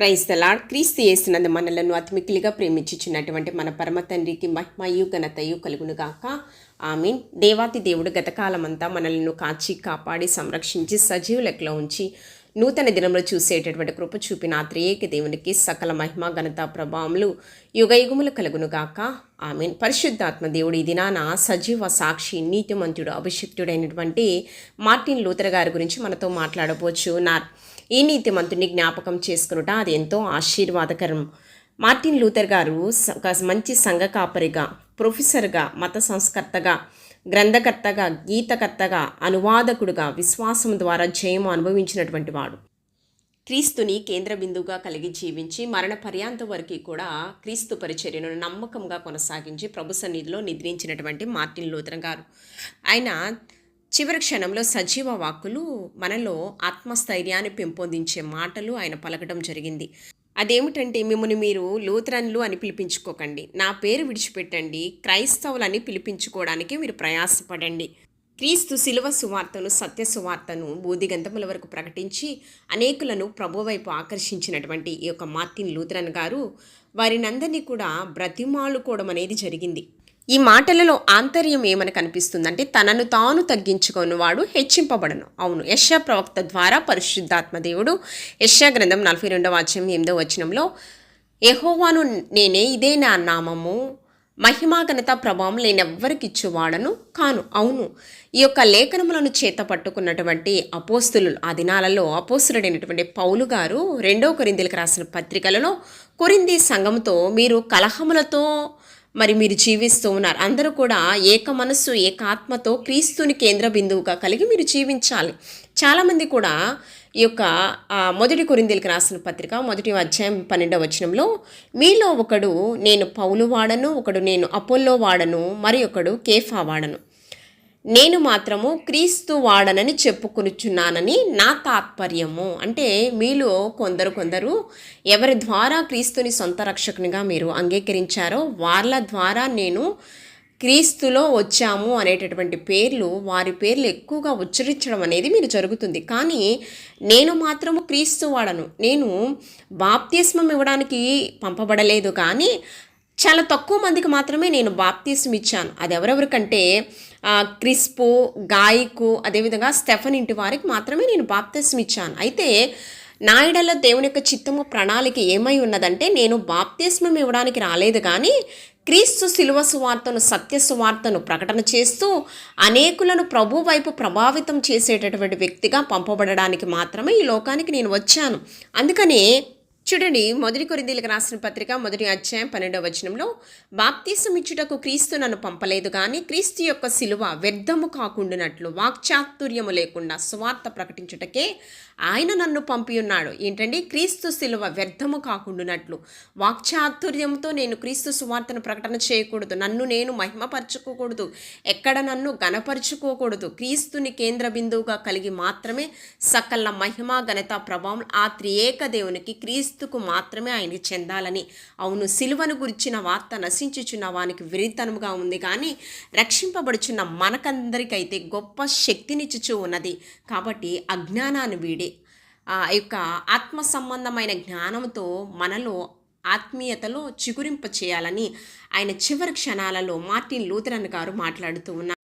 Praise క్రీస్తు చేసినందు మనలను అతిమిక్కిలిగా ప్రేమించుచున్నటువంటి మన పరమ తండ్రికి మహిమయు ఘనతయు కలుగునుగాక. ఆమీన్. దేవాతి దేవుడు గతకాలమంతా మనలను కాచి కాపాడి సంరక్షించి సజీవ లెక్కలో ఉంచి నూతన దినంలో చూసేటటువంటి కృప చూపిన త్రియేక దేవునికి సకల మహిమ ఘనత ప్రభావములు యుగయుగములు కలుగునుగాక. ఆమెన్. పరిశుద్ధాత్మ దేవుడు ఈ దినాన సజీవ సాక్షి నీతిమంతుడు అభిషిక్తుడైనటువంటి మార్టిన్ లూతర్ గారి గురించి మనతో మాట్లాడబోచున్నారు. ఈ నీతిమంతుని జ్ఞాపకం చేసుకునుట అది ఎంతో ఆశీర్వాదకరం. మార్టిన్ లూథర్ గారు స- ఒక మంచి సంఘ కాపరిగా ప్రొఫెసర్గా మత సంస్కర్తగా గ్రంథకర్తగా గీతకర్తగా అనువాదకుడుగా విశ్వాసం ద్వారా జయం అనుభవించినటువంటి వాడు. క్రీస్తుని కేంద్ర బిందువుగా కలిగి జీవించి మరణ పర్యాంతం వరకు కూడా క్రీస్తు పరిచర్యను నమ్మకంగా కొనసాగించి ప్రభు సన్నిధిలో నిద్రించినటువంటి మార్టిన్ లూథర్ గారు. ఆయన చివరి క్షణంలో సజీవ వాక్కులు మనలో ఆత్మస్థైర్యాన్ని పెంపొందించే మాటలు ఆయన పలకడం జరిగింది. అదేమిటంటే మిమ్మల్ని మీరు లూథరన్లు అని పిలిపించుకోకండి. నా పేరు విడిచిపెట్టండి. క్రైస్తవులని పిలిపించుకోవడానికి మీరు ప్రయాసపడండి. క్రీస్తు శిలువ సువార్తను సత్య సువార్తను బూదిగంధముల వరకు ప్రకటించి అనేకులను ప్రభువైపు ఆకర్షించినటువంటి ఈ యొక్క మార్టిన్ లూథరన్ గారు వారినందరినీ కూడా బ్రతిమాలుకోవడం అనేది జరిగింది. ఈ మాటలలో ఆంతర్యం ఏమని కనిపిస్తుందంటే తనను తాను తగ్గించుకున్నవాడు హెచ్చింపబడను. అవును యశ ప్రవక్త ద్వారా పరిశుద్ధాత్మ దేవుడు యశ గ్రంథం నలభై రెండవ అధ్యాయం ఎనిమిదవ వచనంలో ఎహోవాను నేనే ఇదే నా నామము మహిమా ఘనత ప్రభావం నేనెవ్వరికి ఇచ్చేవాడను కాను. అవును ఈ యొక్క లేఖనములను చేత పట్టుకున్నటువంటి అపోస్తులు ఆ దినాలలో అపోస్తులుడైనటువంటి పౌలు గారు రెండో కొరిందీలకు రాసిన పత్రికలలో కొరింది సంఘంతో మీరు కలహములతో మరి మీరు జీవిస్తూ ఉన్నారు. అందరూ కూడా ఏక మనస్సు ఏకాత్మతో క్రీస్తుని కేంద్ర బిందువుగా కలిగి మీరు జీవించాలి. చాలామంది కూడా ఈ యొక్క మొదటి కొరిందేలకు రాసిన పత్రిక మొదటి అధ్యాయం పన్నెండవ వచనంలో మీలో ఒకడు నేను పౌలు వాడను ఒకడు నేను అపోల్లో వాడను మరి ఒకడు కేఫా వాడను. నేను మాత్రము క్రీస్తు వాడనని చెప్పుకొనుచున్నానని నా తాత్పర్యము. అంటే మీలో కొందరు కొందరు ఎవరి ద్వారా క్రీస్తుని సొంత రక్షకునిగా మీరు అంగీకరించారో వాళ్ళ ద్వారా నేను క్రీస్తులో వచ్చాము అనేటటువంటి పేర్లు వారి పేర్లు ఎక్కువగా ఉచ్చరించడం అనేది మీరు జరుగుతుంది. కానీ నేను మాత్రము క్రీస్తు వాడను. నేను బాప్తిస్మం ఇవ్వడానికి పంపబడలేదు కానీ చాలా తక్కువ మందికి మాత్రమే నేను బాప్తీసం ఇచ్చాను. అది ఎవరెవరికంటే క్రిస్పు గాయకు అదేవిధంగా స్టెఫన్ ఇంటి వారికి మాత్రమే నేను బాప్తీసం ఇచ్చాను. అయితే నాయుడలో దేవుని యొక్క చిత్తము ప్రణాళిక ఏమై ఉన్నదంటే నేను బాప్తిస్మం ఇవ్వడానికి రాలేదు కానీ క్రీస్తు శిలువ సువార్తను సత్య సువార్తను ప్రకటన చేస్తూ అనేకులను ప్రభు వైపు ప్రభావితం చేసేటటువంటి వ్యక్తిగా పంపబడడానికి మాత్రమే ఈ లోకానికి నేను వచ్చాను. అందుకనే చూడండి మొదటి కొరిందీలకు రాసిన పత్రిక మొదటి అధ్యాయం పన్నెండవ వచనంలో బాప్తీసం ఇచ్చుటకు క్రీస్తు నన్ను పంపలేదు కానీ క్రీస్తు యొక్క శిలువ వ్యర్థము కాకుండానట్లు వాక్చాతుర్యము లేకుండా సువార్త ప్రకటించుటకే ఆయన నన్ను పంపి ఉన్నాడు. ఏంటండి? క్రీస్తు శిలువ వ్యర్థము కాకుండానట్లు వాక్చాతుర్యంతో నేను క్రీస్తు సువార్తను ప్రకటన చేయకూడదు నన్ను నేను మహిమపరచుకోకూడదు ఎక్కడ నన్ను గణపరుచుకోకూడదు క్రీస్తుని కేంద్ర బిందువుగా కలిగి మాత్రమే సకల మహిమ ఘనత ప్రభావం ఆ త్రియేక దేవునికి క్రీస్తు క్రీస్తుకు మాత్రమే ఆయనకి చెందాలని. అవును సిలువను గురించిన వార్త నశించుచున్న వానికి విరితనముగా ఉంది కానీ రక్షింపబడుచున్న మనకందరికైతే గొప్ప శక్తినిచ్చుచూ ఉన్నది. కాబట్టి అజ్ఞానాన్ని వీడి. ఆ యొక్క ఆత్మ సంబంధమైన జ్ఞానంతో మనలో ఆత్మీయతలో చిగురింప చేయాలని ఆయన చివరి క్షణాలలో మార్టిన్ లూథరన్ గారు మాట్లాడుతూ ఉన్నారు.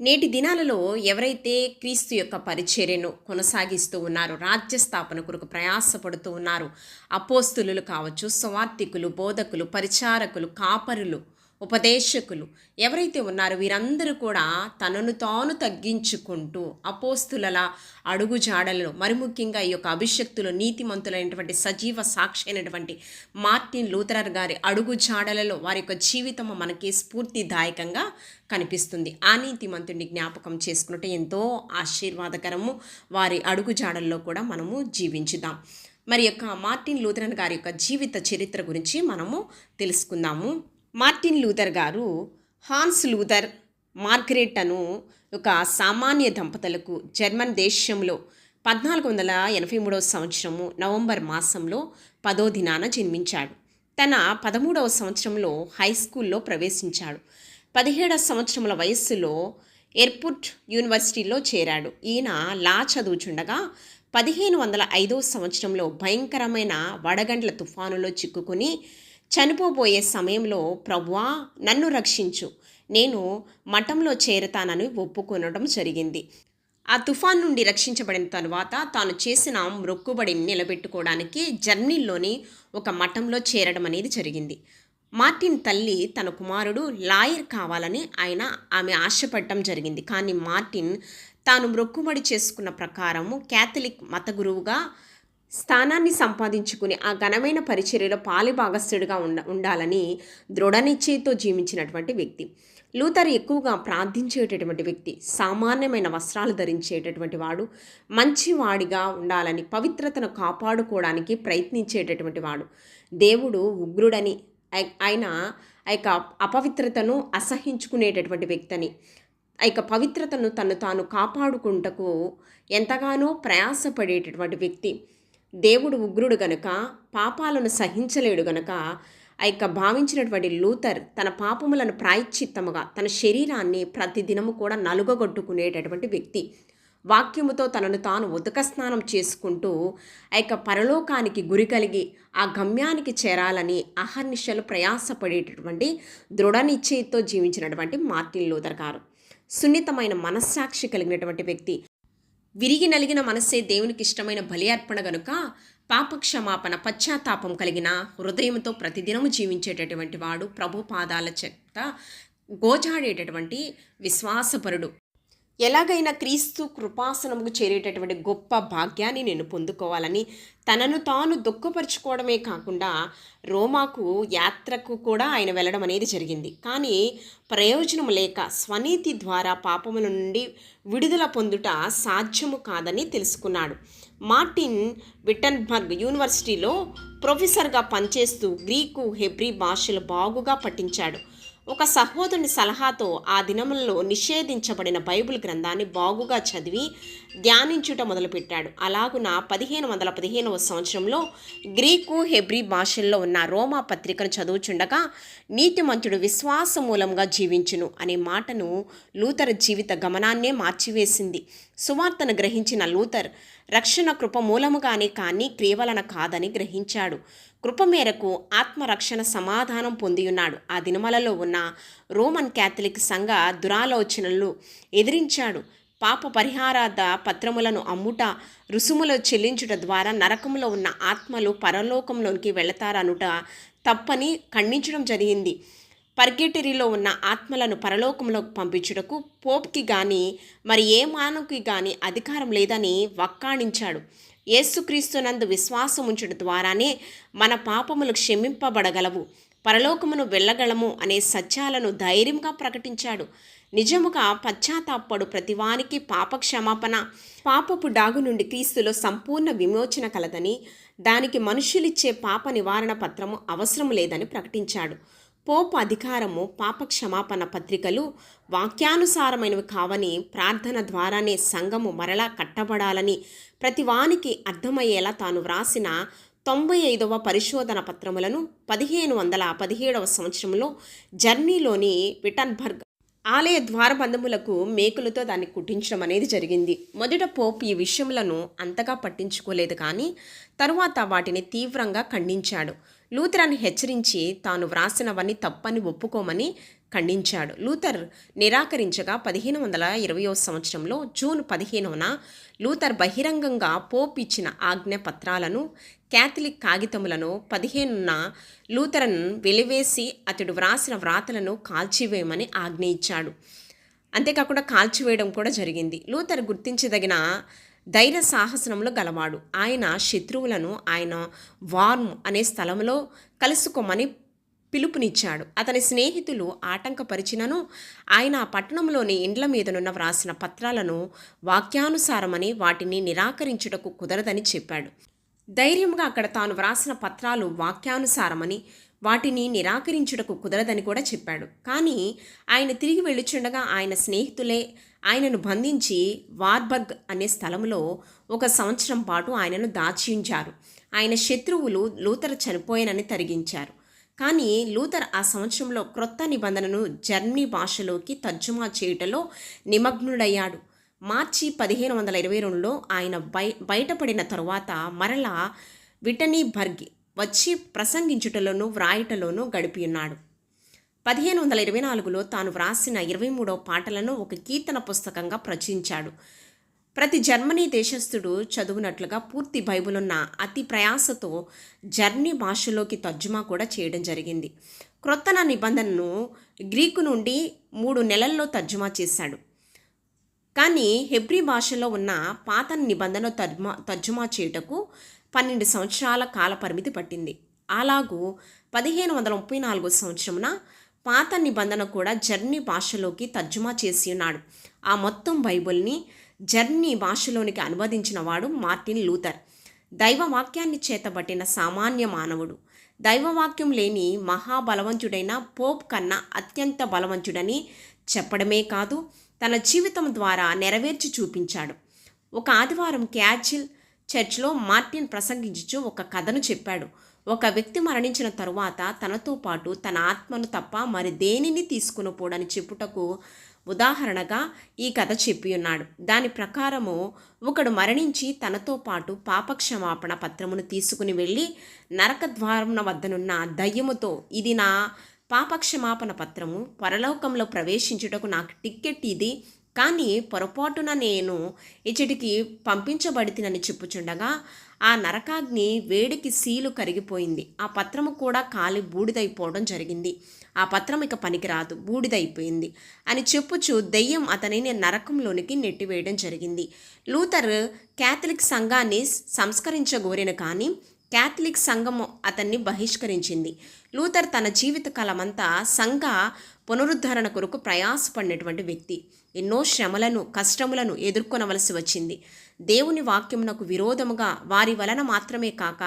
నేటి దినాలలో ఎవరైతే క్రీస్తు యొక్క పరిచర్యను కొనసాగిస్తూ ఉన్నారో రాజ్య స్థాపన కొరకు ప్రయాసపడుతూ ఉన్నారు అపోస్తులు కావచ్చు స్వార్థికులు బోధకులు పరిచారకులు కాపరులు ఉపదేశకులు. ఎవరైతే ఉన్నారో వీరందరూ కూడా తనను తాను తగ్గించుకుంటూ అపోస్తుల అడుగు జాడలను మరి ముఖ్యంగా ఈ యొక్క అభిషక్తులు నీతిమంతులైనటువంటి సజీవ సాక్షి అయినటువంటి మార్టిన్ లూథరర్ గారి అడుగు జాడలలో వారి యొక్క జీవితము మనకి స్ఫూర్తిదాయకంగా కనిపిస్తుంది. ఆ నీతిమంతుడిని జ్ఞాపకం చేసుకున్నట్టు ఎంతో ఆశీర్వాదకరము వారి అడుగు జాడల్లో కూడా మనము జీవించుదాం. మరి యొక్క మార్టిన్ లూథరన్ గారి యొక్క జీవిత చరిత్ర గురించి మనము తెలుసుకుందాము. మార్టిన్ లూథర్ గారు హాన్స్ లూథర్ మార్గరెట్ అను ఒక సామాన్య దంపతులకు జర్మన్ దేశంలో పద్నాలుగు వందల ఎనభై మూడవ సంవత్సరము నవంబర్ మాసంలో పదో దినాన జన్మించాడు. తన పదమూడవ సంవత్సరంలో హై స్కూల్లో ప్రవేశించాడు. పదిహేడవ సంవత్సరముల వయస్సులో ఎయిర్పుట్ యూనివర్సిటీలో చేరాడు. ఈయన లా చదువుచుండగా పదిహేను వందల ఐదో సంవత్సరంలో భయంకరమైన వడగండ్ల తుఫానులో చిక్కుకుని చనిపోబోయే సమయంలో ప్రభువా నన్ను రక్షించు. నేను మఠంలో చేరతానని ఒప్పుకొనడం జరిగింది. ఆ తుఫాన్ నుండి రక్షించబడిన తర్వాత తాను చేసిన మొక్కుబడిని నిలబెట్టుకోవడానికి జర్మనీలోని ఒక మఠంలో చేరడం అనేది జరిగింది. మార్టిన్ తల్లి తన కుమారుడు లాయర్ కావాలని ఆయన ఆమె ఆశపడటం జరిగింది. కానీ మార్టిన్ తాను మొక్కుబడి చేసుకున్న ప్రకారము క్యాథలిక్ మత గురువుగా స్థానాన్ని సంపాదించుకుని ఆ ఘనమైన పరిచర్యలో పాలిభాగస్థుడిగా ఉండ ఉండాలని దృఢనిశ్చయతో జీవించినటువంటి వ్యక్తి. లూథర్ ఎక్కువగా ప్రార్థించేటటువంటి వ్యక్తి సామాన్యమైన వస్త్రాలు ధరించేటటువంటి వాడు మంచివాడిగా ఉండాలని పవిత్రతను కాపాడుకోవడానికి ప్రయత్నించేటటువంటి వాడు. దేవుడు ఉగ్రుడని ఆయన ఆ యొక్క అపవిత్రతను అసహించుకునేటటువంటి వ్యక్తిని ఆ యొక్క పవిత్రతను తను తాను కాపాడుకుంటకు ఎంతగానో ప్రయాసపడేటటువంటి వ్యక్తి. దేవుడు ఉగ్రుడు గనుక పాపాలను సహించలేడు గనుక ఆ యొక్క భావించినటువంటి లూథర్ తన పాపములను ప్రాయశ్చిత్తముగా తన శరీరాన్ని ప్రతిదినము కూడా నలుగగొట్టుకునేటటువంటి వ్యక్తి. వాక్యముతో తనను తాను ఉదక స్నానం చేసుకుంటూ ఆ యొక్క పరలోకానికి గురి కలిగి ఆ గమ్యానికి చేరాలని అహర్నిశలు ప్రయాసపడేటటువంటి దృఢ నిశ్చయంతో జీవించినటువంటి మార్టిన్ లూథర్ గారు. సున్నితమైన మనస్సాక్షి కలిగినటువంటి వ్యక్తి. విరిగి నలిగిన మనస్సే దేవునికి ఇష్టమైన బలి అర్పణ గనుక పాపక్షమాపణ పశ్చాత్తాపం కలిగిన హృదయంతో ప్రతిదినము జీవించేటటువంటి వాడు ప్రభు పాదాల చెత్త గోజాడేటటువంటి విశ్వాసపరుడు. ఎలాగైనా క్రీస్తు కృపాసనముకు చేరేటటువంటి గొప్ప భాగ్యాన్ని నేను పొందుకోవాలని తనను తాను దుఃఖపరుచుకోవడమే కాకుండా రోమాకు యాత్రకు కూడా ఆయన వెళ్ళడం అనేది జరిగింది. కానీ ప్రయోజనం లేక స్వనీతి ద్వారా పాపముల నుండి విడుదల పొందుట సాధ్యము కాదని తెలుసుకున్నాడు. మార్టిన్ విటన్బర్గ్ యూనివర్సిటీలో ప్రొఫెసర్గా పనిచేస్తూ గ్రీకు హెబ్రీ భాషలు బాగుగా పఠించాడు. ఒక సహోదరుని సలహాతో ఆ దినములలో నిషేధించబడిన బైబిల్ గ్రంథాన్ని బాగుగా చదివి ధ్యానించుట మొదలుపెట్టాడు. అలాగున పదిహేను వందల పదిహేనవ సంవత్సరంలో గ్రీకు హెబ్రీ భాషల్లో ఉన్న రోమా పత్రికను చదువుచుండగా నీతిమంతుడు విశ్వాస మూలంగా జీవించును అనే మాటను లూథర్ జీవిత గమనాన్నే మార్చివేసింది. సువార్తను గ్రహించిన లూథర్ రక్షణ కృప మూలముగానే కానీ క్రియవలన కాదని గ్రహించాడు. కృప మేరకు ఆత్మరక్షణ సమాధానం పొందియున్నాడు. ఆ దినమలలో ఉన్న రోమన్ క్యాథలిక్ సంఘ దురాలోచనలు ఎదిరించాడు. పాప పరిహారార్థ పత్రములను అమ్ముట రుసుములు చెల్లించుట ద్వారా నరకములో ఉన్న ఆత్మలు పరలోకంలోనికి వెళతారనుట తప్పని ఖండించడం జరిగింది. పర్గెటరీలో ఉన్న ఆత్మలను పరలోకంలోకి పంపించుటకు పోప్కి కానీ మరి ఏ మానవుకి కానీ అధికారం లేదని వక్కాణించాడు. యేసుక్రీస్తునందు విశ్వాసం ఉంచడం ద్వారానే మన పాపములు క్షమింపబడగలవు. పరలోకమును వెళ్ళగలము అనే సత్యాలను ధైర్యంగా ప్రకటించాడు. నిజముగా పశ్చాత్తాపడు ప్రతివానికి పాప క్షమాపణ పాపపు డాగు నుండి క్రీస్తులో సంపూర్ణ విమోచన కలదని దానికి మనుషులిచ్చే పాప నివారణ పత్రము అవసరం లేదని ప్రకటించాడు. పోపు అధికారము పాప క్షమాపణ పత్రికలు వాక్యానుసారమైనవి కావని ప్రార్థన ద్వారానే సంఘము మరలా కట్టబడాలని ప్రతివానికి అర్థమయ్యేలా తాను వ్రాసిన తొంభై ఐదవ పరిశోధన పత్రములను పదిహేను వందల పదిహేడవ సంవత్సరంలో జర్నీలోని విటన్బర్గ్ ఆలయ ద్వారబంధములకు మేకులతో దాన్ని కుట్టించడం అనేది జరిగింది. మొదట పోప్ ఈ విషయములను అంతగా పట్టించుకోలేదు కానీ తరువాత వాటిని తీవ్రంగా ఖండించాడు. లూథరాన్ని హెచ్చరించి తాను వ్రాసినవన్నీ తప్పని ఒప్పుకోమని ఖండించాడు. లూథర్ నిరాకరించగా పదిహేను వందల ఇరవయో సంవత్సరంలో జూన్ పదిహేనున లూథర్ బహిరంగంగా పోప్ ఇచ్చిన ఆజ్ఞ పత్రాలను క్యాథలిక్ కాగితములను పదిహేనున లూథరన్ వెలివేసి అతడు వ్రాసిన వ్రాతలను కాల్చివేయమని ఆజ్ఞ ఇచ్చాడు. అంతేకాకుండా కాల్చివేయడం కూడా జరిగింది. లూథర్ గుర్తించదగిన ధైర్య సాహసనంలో గలవాడు. ఆయన శత్రువులను ఆయన వార్మ్ అనే స్థలంలో కలుసుకోమని పిలుపునిచ్చాడు. అతని స్నేహితులు ఆటంకపరిచినను ఆయన ఆ పట్టణంలోని ఇండ్ల మీదనున్న వ్రాసిన పత్రాలను వాక్యానుసారమని వాటిని నిరాకరించుటకు కుదరదని చెప్పాడు. ధైర్యంగా అక్కడ తాను వ్రాసిన పత్రాలు వాక్యానుసారమని వాటిని నిరాకరించుటకు కుదరదని కూడా చెప్పాడు. కానీ ఆయన తిరిగి వెళ్ళుచుండగా ఆయన స్నేహితులే ఆయనను బంధించి వార్బర్గ్ అనే స్థలంలో ఒక సంవత్సరం పాటు ఆయనను దాచి ఉంచారు ఆయన శత్రువులు లూథర్ చనిపోయానని తరిగించారు. కానీ లూథర్ ఆ సంవత్సరంలో క్రొత్త నిబంధనను జర్మనీ భాషలోకి తర్జుమా చేయుటలో నిమగ్నుడయ్యాడు. మార్చి పదిహేను వందల ఇరవై రెండులో ఆయన బయ బయటపడిన తరువాత మరలా విటనీ బర్గ్ వచ్చి ప్రసంగించుటలోనూ వ్రాయుటలోనూ గడిపి ఉన్నాడు పదిహేను వందల ఇరవై నాలుగులో తాను వ్రాసిన ఇరవై మూడవ పాటలను ఒక కీర్తన పుస్తకంగా ప్రచురించాడు. ప్రతి జర్మనీ దేశస్థుడు చదువునట్లుగా పూర్తి బైబిల్ ఉన్న అతి ప్రయాసతో జర్నీ భాషలోకి తర్జుమా కూడా చేయడం జరిగింది. క్రొత్తన నిబంధనను గ్రీకు నుండి మూడు నెలల్లో తర్జుమా చేశాడు. కానీ హెబ్రీ భాషలో ఉన్న పాత నిబంధన తర్జుమా తర్జుమా చేయుటకు పన్నెండు సంవత్సరాల కాల పరిమితి పట్టింది. అలాగూ పదిహేను వందల ముప్పై నాలుగో సంవత్సరమున పాత నిబంధన కూడా జర్నీ భాషలోకి తర్జుమా చేసి ఉన్నాడు. ఆ మొత్తం బైబిల్ని జర్నీ భాషలోనికి అనువదించిన వాడు మార్టిన్ లూథర్. దైవవాక్యాన్ని చేతబట్టిన సామాన్య మానవుడు. దైవవాక్యం లేని మహాబలవంతుడైన పోప్ కన్నా అత్యంత బలవంతుడని చెప్పడమే కాదు తన జీవితం ద్వారా నెరవేర్చి చూపించాడు. ఒక ఆదివారం క్యాచిల్ చర్చ్లో మార్టిన్ ప్రసంగించు ఒక కథను చెప్పాడు. ఒక వ్యక్తి మరణించిన తరువాత తనతో పాటు తన ఆత్మను తప్ప మరి దేనిని తీసుకునపోడని చెప్పుటకు ఉదాహరణగా ఈ కథ చెప్పి ఉన్నాడు. దాని ప్రకారము ఒకడు మరణించి తనతో పాటు పాపక్షమాపణ పత్రమును తీసుకుని వెళ్ళి నరక ద్వారం వద్దనున్న దయ్యముతో ఇది నా పాపక్షమాపణ పత్రము పరలోకంలో ప్రవేశించుటకు నాకు టిక్కెట్ ఇది కానీ పొరపాటున నేను ఇచ్చటికి పంపించబడితినని చెప్పుచుండగా ఆ నరకాగ్ని వేడికి సీలు కరిగిపోయింది. ఆ పత్రము కూడా కాలి బూడిదైపోవడం జరిగింది. ఆ పత్రం ఇక పనికిరాదు బూడిదైపోయింది అని చెప్పుచు దెయ్యం అతనిని నరకంలోనికి నెట్టివేయడం జరిగింది. లూథర్ క్యాథలిక్ సంఘాన్ని సంస్కరించగోరిన కానీ క్యాథలిక్ సంఘము అతన్ని బహిష్కరించింది. లూథర్ తన జీవిత కాలమంతా సంఘ పునరుద్ధరణ కొరకు ప్రయాసపడినటువంటి వ్యక్తి. ఎన్నో శ్రమలను కష్టములను ఎదుర్కొనవలసి వచ్చింది. దేవుని వాక్యమునకు విరోధముగా వారి వలన మాత్రమే కాక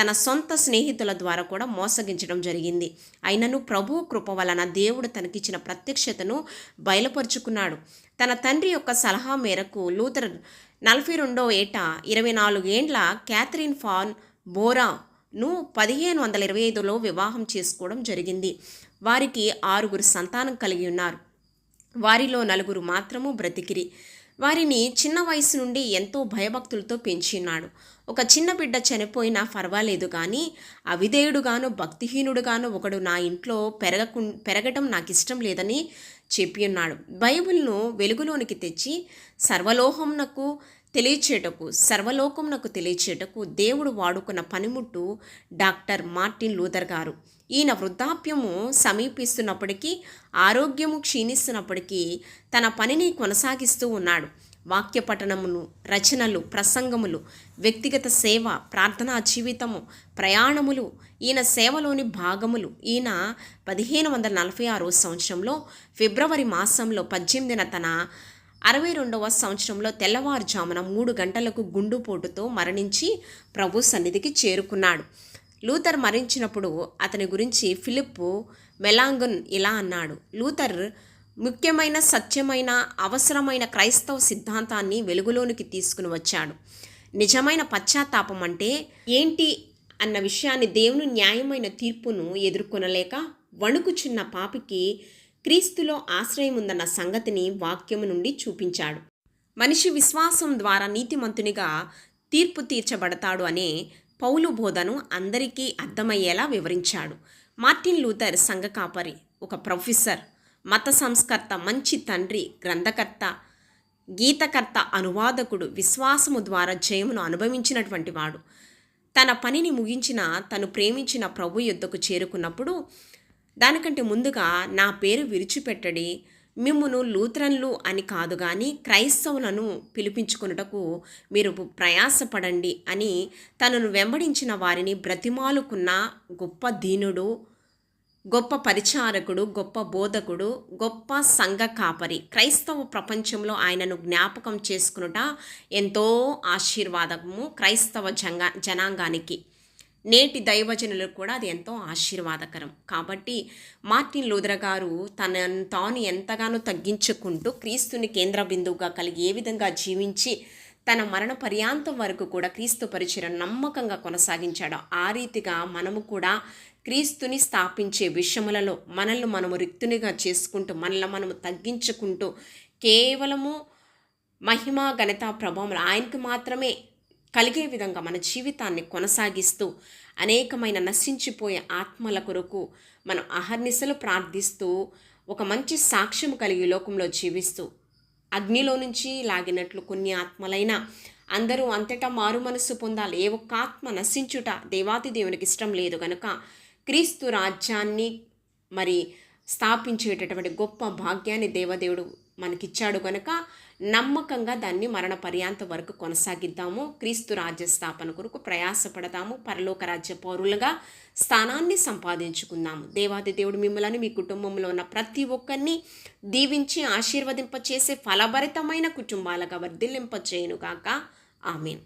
తన సొంత స్నేహితుల ద్వారా కూడా మోసగించడం జరిగింది. అయినను ప్రభు కృప వలన దేవుడు తనకిచ్చిన ప్రత్యక్షతను బయలుపరుచుకున్నాడు. తన తండ్రి యొక్క సలహా మేరకు లూథర్ నలభై రెండో ఏట ఇరవై నాలుగేండ్ల క్యాథరిన్ ఫాన్ బోరాను పదిహేను వందల ఇరవై ఐదులో వివాహం చేసుకోవడం జరిగింది. వారికి ఆరుగురు సంతానం కలిగి ఉన్నారు. వారిలో నలుగురు మాత్రము బ్రతికిరి. వారిని చిన్న వయసు నుండి ఎంతో భయభక్తులతో పెంచినాడు. ఒక చిన్న బిడ్డ చనిపోయినా పర్వాలేదు కానీ అవిధేయుడుగాను భక్తిహీనుడుగాను ఒకడు నా ఇంట్లో పెరగకు పెరగటం నాకు ఇష్టం లేదని చెప్పి ఉన్నాడు. బైబిల్ను వెలుగులోనికి తెచ్చి సర్వలోహంనకు తెలియచేటకు సర్వలోకమునకు తెలియచేటకు దేవుడు వాడుకున్న పనిముట్టు డాక్టర్ మార్టిన్ లూథర్ గారు. ఈయన వృద్ధాప్యము సమీపిస్తున్నప్పటికీ ఆరోగ్యము క్షీణిస్తున్నప్పటికీ తన పనిని కొనసాగిస్తూ ఉన్నాడు. వాక్య పఠనమును రచనలు ప్రసంగములు వ్యక్తిగత సేవ ప్రార్థనా జీవితము ప్రయాణములు ఈయన సేవలోని భాగములు ఈయన పదిహేను వందల నలభై ఆరో సంవత్సరంలో ఫిబ్రవరి మాసంలో పద్దెనిమిదిన తన అరవై రెండవ సంవత్సరంలో తెల్లవారుజామున మూడు గంటలకు గుండుపోటుతో మరణించి ప్రభు సన్నిధికి చేరుకున్నాడు. లూథర్ మరణించినప్పుడు అతని గురించి ఫిలిప్ మెలాంగన్ ఇలా అన్నాడు లూథర్ ముఖ్యమైన సత్యమైన అవసరమైన క్రైస్తవ సిద్ధాంతాన్ని వెలుగులోనికి తీసుకుని వచ్చాడు. నిజమైన పశ్చాత్తాపం అంటే ఏంటి అన్న విషయాన్ని దేవుని న్యాయమైన తీర్పును ఎదుర్కొనలేక వణుకుచున్న పాపికి క్రీస్తులో ఆశ్రయం ఉందన్న సంగతిని వాక్యము నుండి చూపించాడు. మనిషి విశ్వాసం ద్వారా నీతిమంతునిగా తీర్పు తీర్చబడతాడు అనే పౌలు బోధను అందరికీ అర్థమయ్యేలా వివరించాడు. మార్టిన్ లూథర్ సంఘ కాపరి ఒక ప్రొఫెసర్ మత సంస్కర్త మంచి తండ్రి గ్రంథకర్త గీతకర్త అనువాదకుడు విశ్వాసము ద్వారా జయమును అనుభవించినటువంటి వాడు. తన పనిని ముగించిన తను ప్రేమించిన ప్రభు యుద్ధకు చేరుకున్నప్పుడు దానికంటే ముందుగా నా పేరు విరిచిపెట్టడి. మిమ్మును లూత్రన్లు అని కాదు కానీ క్రైస్తవులను పిలిపించుకున్నటకు మీరు ప్రయాసపడండి అని తనను వెంబడించిన వారిని బ్రతిమాలుకున్న గొప్ప దీనుడు గొప్ప పరిచారకుడు గొప్ప బోధకుడు గొప్ప సంఘ కాపరి. క్రైస్తవ ప్రపంచంలో ఆయనను జ్ఞాపకం చేసుకునుట ఎంతో ఆశీర్వాదము క్రైస్తవ జంగా జనాంగానికి. నేటి దైవజనులకు కూడా అది ఎంతో ఆశీర్వాదకరం. కాబట్టి మార్టిన్ లూథర్ గారు తన తాను ఎంతగానో తగ్గించుకుంటూ క్రీస్తుని కేంద్ర బిందువుగా కలిగి ఏ విధంగా జీవించి తన మరణ పర్యాంతం వరకు కూడా క్రీస్తు పరిచయం నమ్మకంగా కొనసాగించాడు ఆ రీతిగా మనము కూడా క్రీస్తుని స్థాపించే విషయములలో మనల్ని మనము రిక్తునిగా చేసుకుంటూ మనల్ని మనము తగ్గించుకుంటూ కేవలము మహిమ ఘనత ప్రభావం ఆయనకు మాత్రమే కలిగే విధంగా మన జీవితాన్ని కొనసాగిస్తూ అనేకమైన నశించిపోయే ఆత్మల కొరకు మనం అహర్నిశలు ప్రార్థిస్తూ ఒక మంచి సాక్ష్యం కలిగి లోకంలో జీవిస్తూ అగ్నిలో నుంచి లాగినట్లు కొన్ని ఆత్మలైనా అందరూ అంతటా మారు మనస్సు పొందాలి. ఏ ఒక్క ఆత్మ నశించుట దేవాతి దేవునికి ఇష్టం లేదు కనుక క్రీస్తు రాజ్యాన్ని మరి స్థాపించేటటువంటి గొప్ప భాగ్యాన్ని దేవదేవుడు మనకిచ్చాడు కనుక నమ్మకంగా దాన్ని మరణ పర్యాంత వరకు కొనసాగిద్దాము. క్రీస్తు రాజ్య స్థాపన కొరకు ప్రయాసపడదాము. పరలోక రాజ్య పౌరులుగా స్థానాన్ని సంపాదించుకుందాము. దేవాది దేవుడు మిమ్మల్ని మీ కుటుంబంలో ఉన్న ప్రతి ఒక్కరిని దీవించి ఆశీర్వదింపచేసే ఫలభరితమైన కుటుంబాలుగా వర్ధిల్లింప చేయనుగాక ఆమెన్.